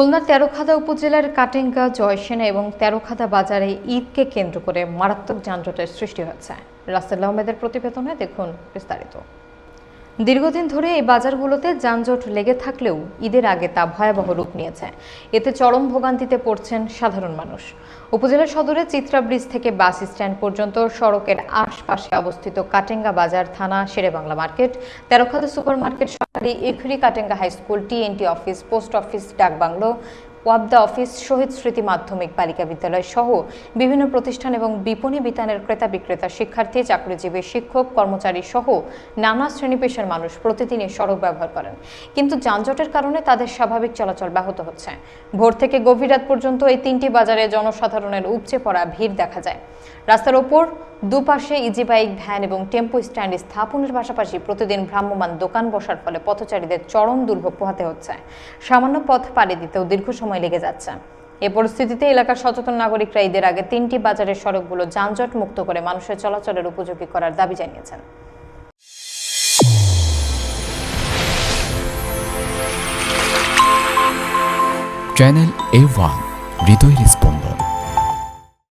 খুলনার তেরোখাদা উপজেলার কাটেঙ্গা জয়সেনা এবং তেরোখাদা বাজারে ঈদকে কেন্দ্র করে মারাত্মক যানজটের সৃষ্টি হয়েছে। রাসেল আহমেদের প্রতিবেদনে দেখুন বিস্তারিত। দীর্ঘদিন ধরে এই বাজারগুলোতে যানজট লেগে থাকলেও ঈদের আগে তা ভয়াবহ রূপ নিয়েছে। এতে চরম ভোগান্তিতে পড়ছেন সাধারণ মানুষ। উপজেলা সদরে চিত্রা ব্রিজ থেকে বাস স্ট্যান্ড পর্যন্ত সড়কের আশপাশে অবস্থিত কাটেঙ্গা বাজার থানা Sherebangla market, Terokhada super market সরকারি Ikhri Katenga high school, TNT office, post office, ডাকবাংলো ওয়াবদা অফিস শহীদ স্মৃতি মাধ্যমিক বালিকা বিদ্যালয় সহ বিভিন্ন প্রতিষ্ঠান এবং বিপণী বিতানের ক্রেতা বিক্রেতা শিক্ষার্থী, চাকরিজীবী শিক্ষক, কর্মচারী সহ নানা শ্রেণি পেশার মানুষ প্রতিদিনই সড়ক ব্যবহার করেন। কিন্তু যানজটের কারণে তাদের স্বাভাবিক চলাচল ব্যাহত হচ্ছে। ভোর থেকে গভীর রাত পর্যন্ত এই তিনটি বাজারে জনসাধারণের উপচে পড়া ভিড় দেখা যায়। রাস্তার ওপর দুপাশে ইজি বাইক ভ্যান এবং টেম্পো স্ট্যান্ড স্থাপনের পাশাপাশি প্রতিদিন ভ্রাম্যমাণ দোকান বসার ফলে পথচারীদের চরম দুর্ভোগ পোহাতে হচ্ছে। সামান্য পথ পাড়ি দিতেও দীর্ঘ সময় লেগে যাচ্ছে। এ পরিস্থিতিতে এলাকার সচেতন নাগরিকরা ঈদের আগে তিনটি বাজারের সড়কগুলো যানজট মুক্ত করে মানুষের চলাচলের উপযোগী করার দাবি জানিয়েছেন। চ্যানেল এ ওয়ান হৃদয়ের স্পন্দন